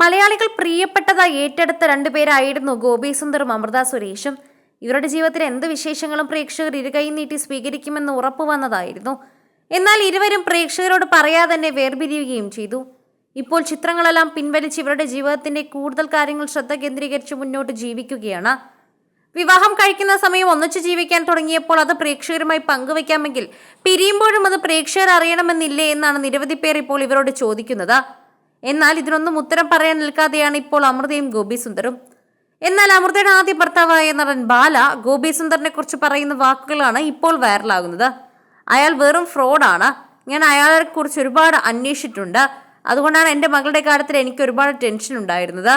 മലയാളികൾ പ്രിയപ്പെട്ടതായി ഏറ്റെടുത്ത രണ്ടുപേരായിരുന്നു ഗോപി സുന്ദറും അമൃത സുരേഷും. ഇവരുടെ ജീവിതത്തിൽ എന്ത് വിശേഷങ്ങളും പ്രേക്ഷകർ ഇരുകൈ നീട്ടി സ്വീകരിക്കുമെന്ന് ഉറപ്പു വന്നതായിരുന്നു. എന്നാൽ ഇരുവരും പ്രേക്ഷകരോട് പറയാതെ തന്നെ വേർപിരിയുകയും ചെയ്തു. ഇപ്പോൾ ചിത്രങ്ങളെല്ലാം പിൻവലിച്ച് ഇവരുടെ ജീവിതത്തിന്റെ കൂടുതൽ കാര്യങ്ങൾ ശ്രദ്ധ കേന്ദ്രീകരിച്ച് മുന്നോട്ട് ജീവിക്കുകയാണ്. വിവാഹം കഴിക്കുന്ന സമയം ഒന്നിച്ച് ജീവിക്കാൻ തുടങ്ങിയപ്പോൾ അത് പ്രേക്ഷകരുമായി പങ്കുവെക്കാമെങ്കിൽ പിരിയുമ്പോഴും അത് പ്രേക്ഷകർ അറിയണമെന്നില്ലേ എന്നാണ് നിരവധി പേർ ഇപ്പോൾ ഇവരോട് ചോദിക്കുന്നത്. എന്നാൽ ഇതിനൊന്നും ഉത്തരം പറയാൻ നിൽക്കാതെയാണ് ഇപ്പോൾ അമൃതയും ഗോപി സുന്ദറും എന്നാൽ അമൃതയുടെ ആദ്യ ഭർത്താവായ നടൻ ബാല ഗോപി സുന്ദറിനെ കുറിച്ച് പറയുന്ന വാക്കുകളാണ് ഇപ്പോൾ വൈറലാകുന്നത്. അയാൾ വെറും ഫ്രോഡാണ്. ഞാൻ അയാളെ കുറിച്ച് ഒരുപാട് അന്വേഷിച്ചിട്ടുണ്ട്. അതുകൊണ്ടാണ് എന്റെ മകളുടെ കാര്യത്തിൽ എനിക്ക് ഒരുപാട് ടെൻഷൻ ഉണ്ടായിരുന്നത്.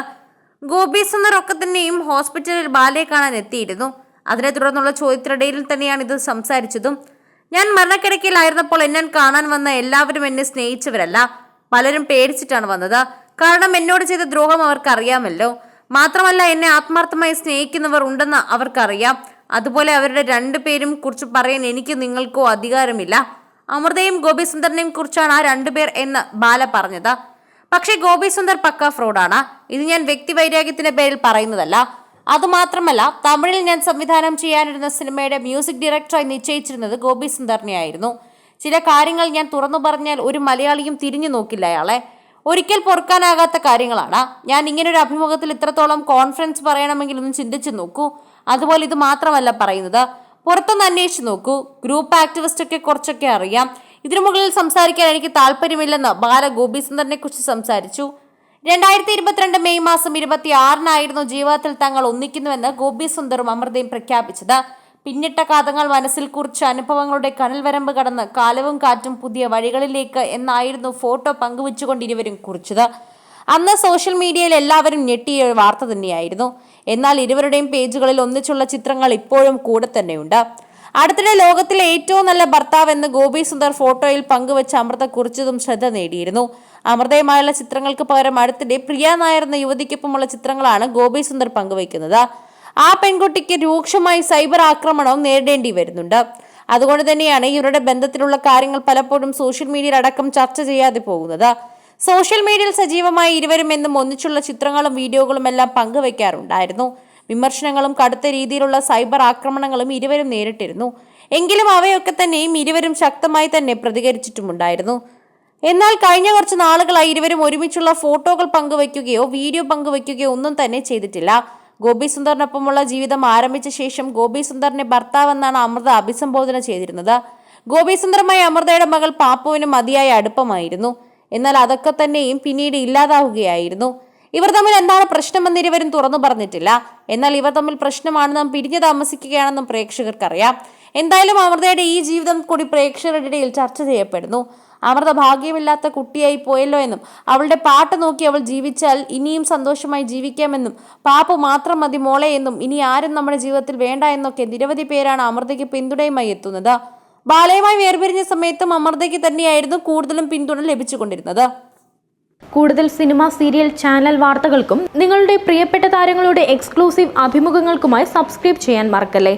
ഗോപി സുന്ദർ ഒക്കെ തന്നെയും ഹോസ്പിറ്റലിൽ ബാലയെ കാണാൻ എത്തിയിരുന്നു. അതിനെ തുടർന്നുള്ള ചോദ്യത്തിനിടയിൽ തന്നെയാണ് ഇത് സംസാരിച്ചതും. ഞാൻ മരണക്കിടക്കയിലായിരുന്നപ്പോൾ എന്നെ കാണാൻ വന്ന എല്ലാവരും എന്നെ സ്നേഹിച്ചവരല്ല. പലരും പേടിച്ചിട്ടാണ് വന്നത്. കാരണം എന്നോട് ചെയ്ത ദ്രോഹം അവർക്കറിയാമല്ലോ. മാത്രമല്ല എന്നെ ആത്മാർത്ഥമായി സ്നേഹിക്കുന്നവർ ഉണ്ടെന്ന് അവർക്കറിയാം. അതുപോലെ അവരുടെ രണ്ടുപേരും കുറിച്ച് പറയാൻ എനിക്ക് നിങ്ങൾക്കോ അധികാരമില്ല. അമൃതയും ഗോപി സുന്ദറിനെയും കുറിച്ചാണ് ആ രണ്ടുപേർ എന്ന് ബാല പറഞ്ഞത്. പക്ഷേ ഗോപി സുന്ദർ പക്ക ഫ്രോഡാണ്. ഇത് ഞാൻ വ്യക്തി വൈരാഗ്യത്തിന്റെ പേരിൽ പറയുന്നതല്ല. അതുമാത്രമല്ല തമിഴിൽ ഞാൻ സംവിധാനം ചെയ്യാനിരുന്ന സിനിമയുടെ മ്യൂസിക് ഡയറക്ടറായി നിശ്ചയിച്ചിരുന്നത് ഗോപി സുന്ദറിനെയായിരുന്നു ചില കാര്യങ്ങൾ ഞാൻ തുറന്നു പറഞ്ഞാൽ ഒരു മലയാളിയും തിരിഞ്ഞു നോക്കില്ല അയാളെ. ഒരിക്കൽ പൊറുക്കാനാകാത്ത കാര്യങ്ങളാണ്. ഞാൻ ഇങ്ങനൊരു അഭിമുഖത്തിൽ ഇത്രത്തോളം കോൺഫിഡൻസ് പറയണമെങ്കിൽ ഒന്ന് ചിന്തിച്ചു നോക്കൂ. അതുപോലെ ഇത് മാത്രമല്ല പറയുന്നത്. പുറത്തൊന്ന് അന്വേഷിച്ച് നോക്കൂ. ഗ്രൂപ്പ് ആക്ടിവിസ്റ്റ് ഒക്കെ കുറച്ചൊക്കെ അറിയാം. ഇതിനു മുകളിൽ സംസാരിക്കാൻ എനിക്ക് താല്പര്യമില്ലെന്ന് ബാല ഗോപിസുന്ദറിനെ കുറിച്ച് സംസാരിച്ചു. രണ്ടായിരത്തി ഇരുപത്തിരണ്ട് മെയ് മാസം ഇരുപത്തി ആറിനായിരുന്നു ജീവിതത്തിൽ തങ്ങൾ ഒന്നിക്കുന്നുവെന്ന് ഗോപി സുന്ദറും അമൃതയും പ്രഖ്യാപിച്ചത്. പിന്നിട്ട കാതങ്ങൾ മനസ്സിൽ കുറിച്ച് അനുഭവങ്ങളുടെ കനൽ വരമ്പ് കടന്ന് കാലവും കാറ്റും പുതിയ വഴികളിലേക്ക് എന്നായിരുന്നു ഫോട്ടോ പങ്കുവച്ചുകൊണ്ട് ഇരുവരും കുറിച്ചത്. അന്ന് സോഷ്യൽ മീഡിയയിൽ എല്ലാവരും ഞെട്ടിയ വാർത്ത തന്നെയായിരുന്നു. എന്നാൽ ഇരുവരുടെയും പേജുകളിൽ ഒന്നിച്ചുള്ള ചിത്രങ്ങൾ ഇപ്പോഴും കൂടെ തന്നെയുണ്ട്. അടുത്തിടെ ലോകത്തിലെ ഏറ്റവും നല്ല ഭർത്താവ് എന്ന് ഗോപി സുന്ദർ ഫോട്ടോയിൽ പങ്കുവച്ച അമൃത കുറിച്ചതും ശ്രദ്ധ നേടിയിരുന്നു. അമൃതയുമായുള്ള ചിത്രങ്ങൾക്ക് പകരം അടുത്തിടെ പ്രിയ നായർ എന്ന യുവതിക്കൊപ്പമുള്ള ചിത്രങ്ങളാണ് ഗോപി സുന്ദർ പങ്കുവയ്ക്കുന്നത്. ആ പെൺകുട്ടിക്ക് രൂക്ഷമായി സൈബർ ആക്രമണവും നേരിടേണ്ടി വരുന്നുണ്ട്. അതുകൊണ്ട് തന്നെയാണ് ഇവരുടെ ബന്ധത്തിലുള്ള കാര്യങ്ങൾ പലപ്പോഴും സോഷ്യൽ മീഡിയയിൽ അടക്കം ചർച്ച ചെയ്യാതെ പോകുന്നത്. സോഷ്യൽ മീഡിയയിൽ സജീവമായി ഇരുവരും എന്നും ഒന്നിച്ചുള്ള ചിത്രങ്ങളും വീഡിയോകളും എല്ലാം പങ്കുവെക്കാറുണ്ടായിരുന്നു. വിമർശനങ്ങളും കടുത്ത രീതിയിലുള്ള സൈബർ ആക്രമണങ്ങളും ഇരുവരും നേരിട്ടിരുന്നു. എങ്കിലും അവയൊക്കെ തന്നെയും ഇരുവരും ശക്തമായി തന്നെ പ്രതികരിച്ചിട്ടുമുണ്ടായിരുന്നു. എന്നാൽ കഴിഞ്ഞ കുറച്ച് നാളുകളായി ഇരുവരും ഒരുമിച്ചുള്ള ഫോട്ടോകൾ പങ്കുവയ്ക്കുകയോ വീഡിയോ പങ്കുവയ്ക്കുകയോ ഒന്നും തന്നെ ചെയ്തിട്ടില്ല. ഗോപി സുന്ദറിനൊപ്പമുള്ള ജീവിതം ആരംഭിച്ച ശേഷം ഗോപി സുന്ദറിനെ ഭർത്താവെന്നാണ് അമൃത അഭിസംബോധന ചെയ്തിരുന്നത്. ഗോപി സുന്ദറുമായി അമൃതയുടെ മകൾ പാപ്പുവിന് മതിയായ അടുപ്പമായിരുന്നു. എന്നാൽ അതൊക്കെ തന്നെയും പിന്നീട് ഇല്ലാതാവുകയായിരുന്നു. ഇവർ തമ്മിൽ എന്താണ് പ്രശ്നമെന്ന് ഇരുവരും തുറന്നു പറഞ്ഞിട്ടില്ല. എന്നാൽ ഇവർ തമ്മിൽ പ്രശ്നമാണെന്നും പിരിഞ്ഞു താമസിക്കുകയാണെന്നും പ്രേക്ഷകർക്കറിയാം. എന്തായാലും അമൃതയുടെ ഈ ജീവിതം കൂടി പ്രേക്ഷകരുടെ ഇടയിൽ ചർച്ച ചെയ്യപ്പെടുന്നു. അമൃത ഭാഗ്യമില്ലാത്ത കുട്ടിയായി പോയല്ലോ എന്നും അവളുടെ പാട്ട് നോക്കി അവൾ ജീവിച്ചാൽ ഇനിയും സന്തോഷമായി ജീവിക്കാമെന്നും പാപ്പു മാത്രം മതി മോളെ എന്നും ഇനി ആരും നമ്മുടെ ജീവിതത്തിൽ വേണ്ട എന്നൊക്കെ നിരവധി പേരാണ് അമൃതയ്ക്ക് പിന്തുണയുമായി എത്തുന്നത്. ബാലയുമായി വേർപിരിഞ്ഞ സമയത്തും അമൃതയ്ക്ക് തന്നെയായിരുന്നു കൂടുതലും പിന്തുണ ലഭിച്ചുകൊണ്ടിരുന്നത്. കൂടുതൽ സിനിമ സീരിയൽ ചാനൽ വാർത്തകൾക്കും നിങ്ങളുടെ പ്രിയപ്പെട്ട താരങ്ങളുടെ എക്സ്ക്ലൂസീവ് അഭിമുഖങ്ങൾക്കുമായി സബ്സ്ക്രൈബ് ചെയ്യാൻ മറക്കല്ലേ?